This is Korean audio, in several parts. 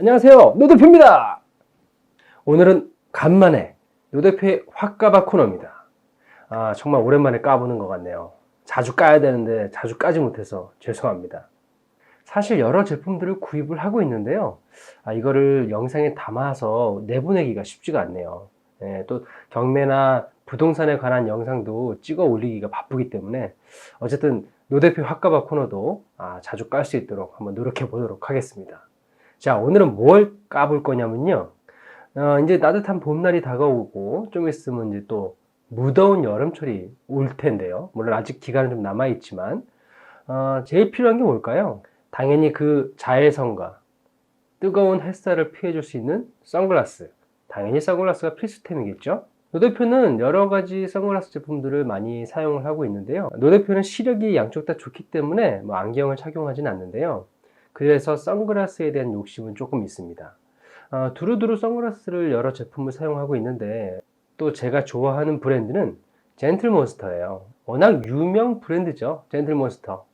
안녕하세요. 노대표입니다. 오늘은 간만에 노대표의 확까봐 코너입니다. 아, 정말 오랜만에 까보는 것 같네요. 자주 까야 되는데 자주 까지 못해서 죄송합니다. 사실 여러 제품들을 구입을 하고 있는데요. 아, 이거를 영상에 담아서 내보내기가 쉽지가 않네요. 예, 또 경매나 부동산에 관한 영상도 찍어 올리기가 바쁘기 때문에 어쨌든 노대표 확가바 코너도 아, 자주 깔 수 있도록 한번 노력해 보도록 하겠습니다. 자, 오늘은 뭘 까볼 거냐면요. 어, 이제 따뜻한 봄날이 다가오고 좀 있으면 이제 또 무더운 여름철이 올 텐데요. 물론 아직 기간은 좀 남아 있지만 어, 제일 필요한 게 뭘까요? 당연히 그 자외선과 뜨거운 햇살을 피해줄 수 있는 선글라스. 당연히 선글라스가 필수템이겠죠. 노 대표는 여러 가지 선글라스 제품들을 많이 사용을 하고 있는데요. 노 대표는 시력이 양쪽 다 좋기 때문에 뭐 안경을 착용하진 않는데요. 그래서 선글라스에 대한 욕심은 조금 있습니다. 어, 두루두루 선글라스를 여러 제품을 사용하고 있는데 또 제가 좋아하는 브랜드는 젠틀몬스터예요. 워낙 유명 브랜드죠. 젠틀몬스터.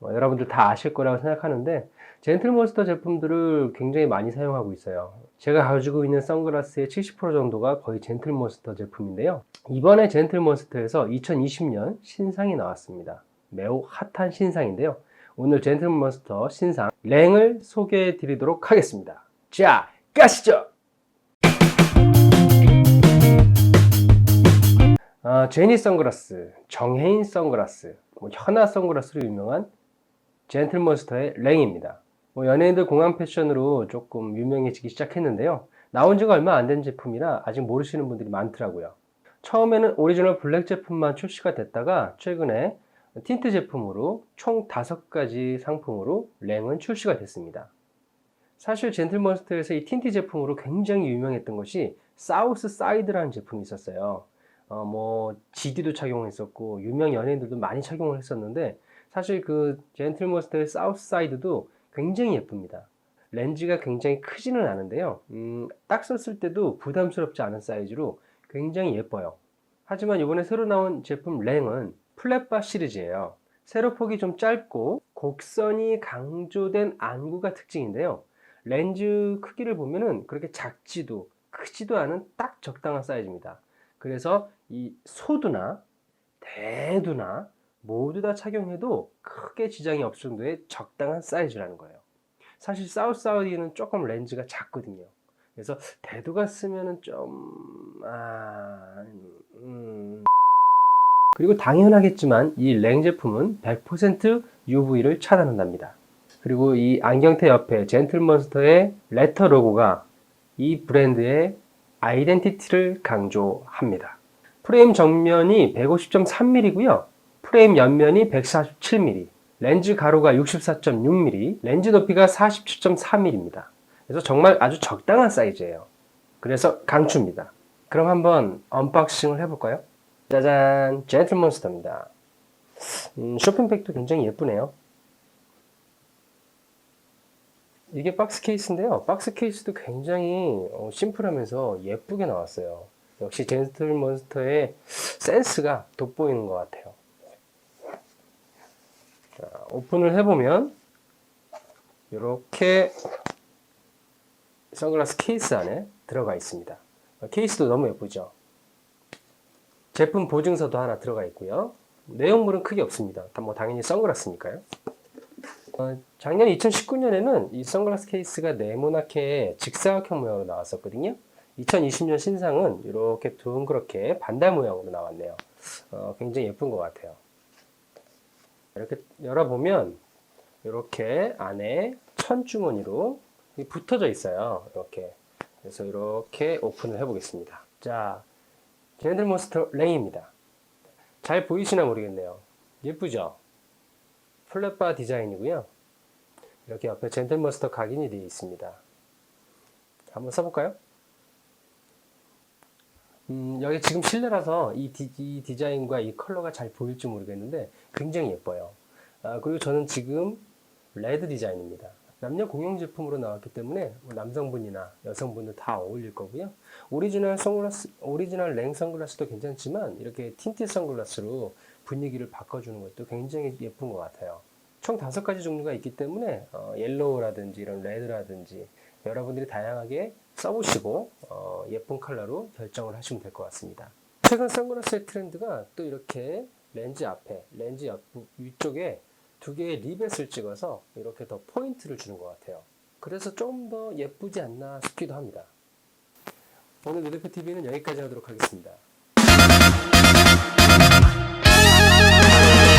뭐 여러분들 다 아실 거라고 생각하는데 젠틀몬스터 제품들을 굉장히 많이 사용하고 있어요. 제가 가지고 있는 선글라스의 70% 정도가 거의 젠틀몬스터 제품인데요. 이번에 젠틀몬스터에서 2020년 신상이 나왔습니다. 매우 핫한 신상인데요. 오늘 젠틀몬스터 신상 랭을 소개해 드리도록 하겠습니다. 자, 가시죠! 아, 제니 선글라스, 정혜인 선글라스, 뭐 현아 선글라스로 유명한 젠틀몬스터의 랭입니다. 뭐 연예인들 공항 패션으로 조금 유명해지기 시작했는데요. 나온 지가 얼마 안 된 제품이라 아직 모르시는 분들이 많더라고요. 처음에는 오리지널 블랙 제품만 출시가 됐다가 최근에 틴트 제품으로 총 5가지 상품으로 랭은 출시가 됐습니다. 사실 젠틀몬스터에서 이 틴트 제품으로 굉장히 유명했던 것이 사우스 사이드라는 제품이 있었어요. 어, 뭐 GD도 착용했었고 유명 연예인들도 많이 착용을 했었는데 사실 그 젠틀몬스터의 사우스 사이드도 굉장히 예쁩니다. 렌즈가 굉장히 크지는 않은데요. 음, 딱 썼을 때도 부담스럽지 않은 사이즈로 굉장히 예뻐요. 하지만 이번에 새로 나온 제품 랭은 플랫바 시리즈예요. 세로폭이 좀 짧고 곡선이 강조된 안구가 특징인데요. 렌즈 크기를 보면은 그렇게 작지도 크지도 않은 딱 적당한 사이즈입니다. 그래서 이 소두나 대두나 모두 다 착용해도 크게 지장이 없을 정도의 적당한 사이즈라는 거예요. 사실 사우스 사우디는 조금 렌즈가 작거든요. 그래서 대두가 쓰면은 좀, 아, 음. 그리고 당연하겠지만 이 랭 제품은 100% UV를 차단한답니다. 그리고 이 안경테 옆에 젠틀몬스터의 레터 로고가 이 브랜드의 아이덴티티를 강조합니다. 프레임 정면이 150.3mm고요. 프레임 옆면이 147mm, 렌즈 가로가 64.6mm, 렌즈 높이가 47.3mm입니다. 그래서 정말 아주 적당한 사이즈예요. 그래서 강추입니다. 그럼 한번 언박싱을 해볼까요? 짜잔, 젠틀몬스터입니다. 음, 쇼핑백도 굉장히 예쁘네요. 이게 박스 케이스인데요. 박스 케이스도 굉장히 어, 심플하면서 예쁘게 나왔어요. 역시 젠틀몬스터의 센스가 돋보이는 것 같아요. 자, 오픈을 해보면 이렇게 선글라스 케이스 안에 들어가 있습니다. 케이스도 너무 예쁘죠? 제품 보증서도 하나 들어가 있고요. 내용물은 크게 없습니다. 뭐 당연히 선글라스니까요. 어, 작년 2019년에는 이 선글라스 케이스가 네모나게 직사각형 모양으로 나왔었거든요. 2020년 신상은 이렇게 둥그렇게 반달 모양으로 나왔네요. 어, 굉장히 예쁜 것 같아요. 이렇게 열어보면 이렇게 안에 천주머니로 붙어져 있어요. 이렇게. 그래서 이렇게 오픈을 해보겠습니다. 자, 젠들몬스터 랭입니다. 잘 보이시나 모르겠네요. 예쁘죠? 플랫바 디자인이고요. 이렇게 옆에 젠틀몬스터 각인이 되어 있습니다. 한번 써볼까요? 음, 여기 지금 실내라서 이, 디, 이 디자인과 이 컬러가 잘 보일지 모르겠는데 굉장히 예뻐요. 아, 그리고 저는 지금 레드 디자인입니다. 남녀 공용 제품으로 나왔기 때문에 뭐 남성분이나 여성분들 다 어울릴 거고요. 오리지널 선글라스, 오리지널 랭 선글라스도 괜찮지만 이렇게 틴트 선글라스로 분위기를 바꿔주는 것도 굉장히 예쁜 것 같아요. 총 다섯 가지 종류가 있기 때문에 어, 옐로우라든지 이런 레드라든지 여러분들이 다양하게 써보시고 어, 예쁜 컬러로 결정을 하시면 될 것 같습니다. 최근 선글라스의 트렌드가 또 이렇게 렌즈 앞에, 렌즈 옆 위쪽에 두 개의 리벳을 찍어서 이렇게 더 포인트를 주는 것 같아요. 그래서 좀 더 예쁘지 않나 싶기도 합니다. 오늘 누드페 TV는 여기까지 하도록 하겠습니다.